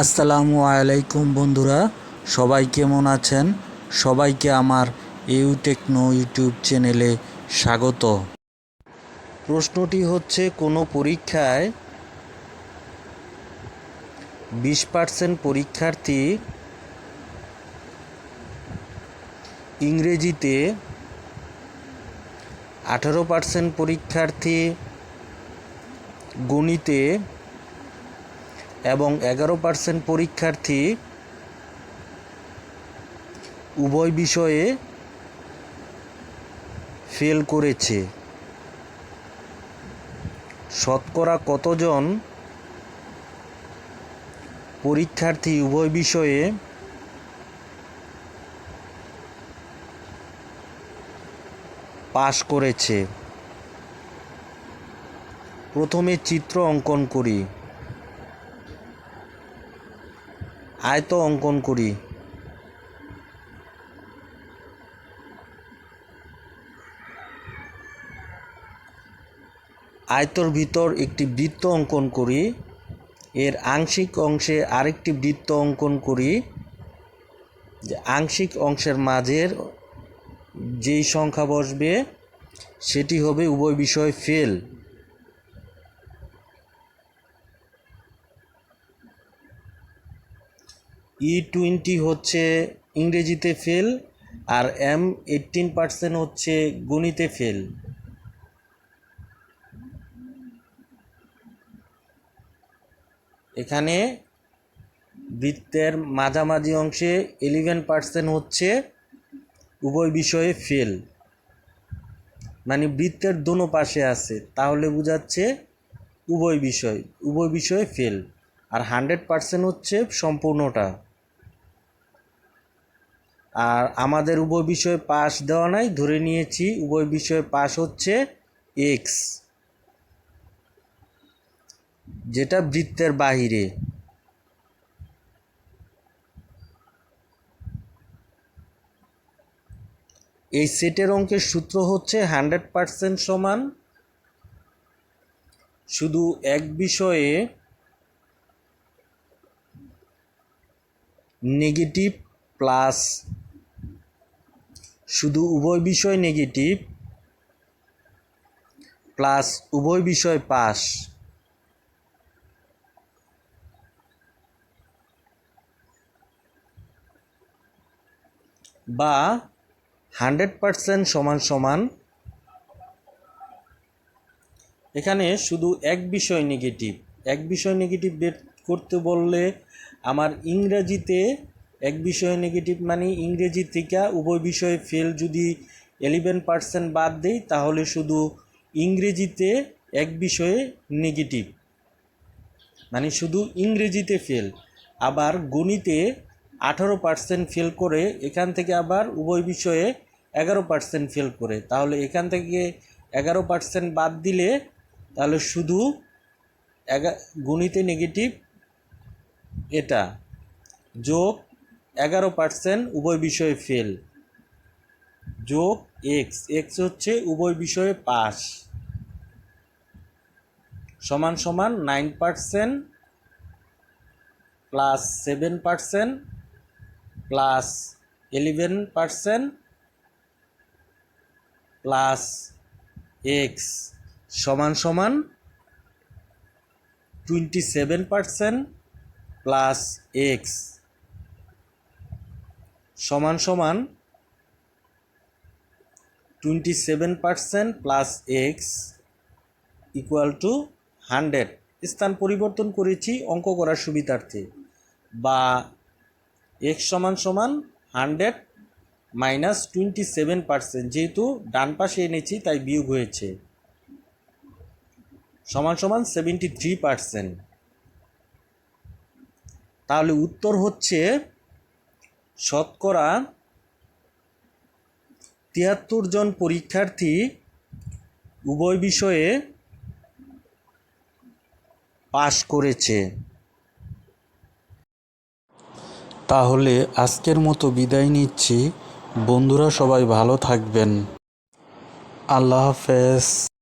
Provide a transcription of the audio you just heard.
আসসালামু আলাইকুম বন্ধুরা, সবাই কেমন আছেন? সবাইকে আমার ইউ টেকনো ইউটিউব চ্যানেলে স্বাগত। প্রশ্নটি হচ্ছে, কোনো পরীক্ষায় বিশ পার্সেন্ট পরীক্ষার্থী ইংরেজিতে আঠারো পার্সেন্ট পরীক্ষার্থী গণিতে এবং এগারো পার্সেন্ট পরীক্ষার্থী উভয় বিষয়ে ফেল করেছে। শতকরা কতজন পরীক্ষার্থী উভয় বিষয়ে পাশ করেছে? প্রথমে চিত্র অঙ্কন করি। আয়ত অঙ্কন করি। আয়তর ভিতর একটি বৃত্ত অঙ্কন করি। এর আংশিক অংশে আরেকটি বৃত্ত অঙ্কন করি। যে আংশিক অংশের মাঝের যেই সংখ্যা বসবে, সেটি হবে উভয় বিষয় ফেল। ই টোয়েন্টি হচ্ছে ইংরেজিতে ফেল আর এম এইটিন পার্সেন্ট হচ্ছে গণিতে ফেল এখানে বৃত্তের মাঝামাঝি অংশে ইলেভেন পার্সেন্ট হচ্ছে উভয় বিষয়ে ফেল মানে বৃত্তের দোনো পাশে আছে, তাহলে বোঝাচ্ছে উভয় বিষয়, উভয় বিষয়ে ফেল আর হান্ড্রেড পার্সেন্ট হচ্ছে সম্পূর্ণটা। আর আমাদের উভয় বিষয়ে পাস দেওয়া নাই, ধরে নিয়েছি উভয় বিষয়ে পাস হচ্ছে এক্স যেটা বৃত্তের বাহিরে। এই সেটের অঙ্কের সূত্র হচ্ছে হান্ড্রেড পার্সেন্ট সমান শুধু এক বিষয়ে নেগেটিভ প্লাস শুধু উভয় বিষয় নেগেটিভ প্লাস উভয় বিষয় পাস। বা হান্ড্রেড পারসেন্ট সমান সমান এখানে শুধু এক বিষয় নেগেটিভ। এক বিষয় নেগেটিভ বের করতে বললে আমার ইংরেজিতে এক বিষয়ে নেগেটিভ মানে ইংরেজি থেকে উভয় বিষয়ে ফেল যদি এলিভেন পার্সেন্ট বাদ দেই, তাহলে শুধু ইংরেজিতে এক বিষয়ে নেগেটিভ মানে শুধু ইংরেজিতে ফেল আবার গণিতে আঠারো পার্সেন্ট ফেল করে, এখান থেকে আবার উভয় বিষয়ে এগারো পার্সেন্ট ফেল করে। তাহলে এখান থেকে এগারো পার্সেন্ট বাদ দিলে, তাহলে শুধু এগা, গণিতে নেগেটিভ এটা। যোগ এগারো পার্সেন্ট উভয় বিষয়ে ফেল যোগ এক্স এক্স হচ্ছে উভয় বিষয়ে পাস। সমান সমান nine percent plus seven percent plus eleven percent plus x সমান সমান twenty seven percent plus x সমান সমান twenty seven percent plus x equal to hundred. স্থান পরিবর্তন করেছি অঙ্ক করার সুবিধার্থে। বা এক্স সমান সমান hundred minus twenty seven percent. যেহেতু ডান পাশে এনেছি, তাই বিয়োগ হয়েছে। সমান সমান সেভেন্টি থ্রি পার্সেন্ট তাহলে উত্তর হচ্ছে শতকরা তিয়াত্তর জন পরীক্ষার্থী উভয় বিষয়ে পাশ করেছে। তাহলে আজকের মতো বিদায় নিচ্ছি। বন্ধুরা সবাই ভালো থাকবেন। আল্লাহ হাফেজ।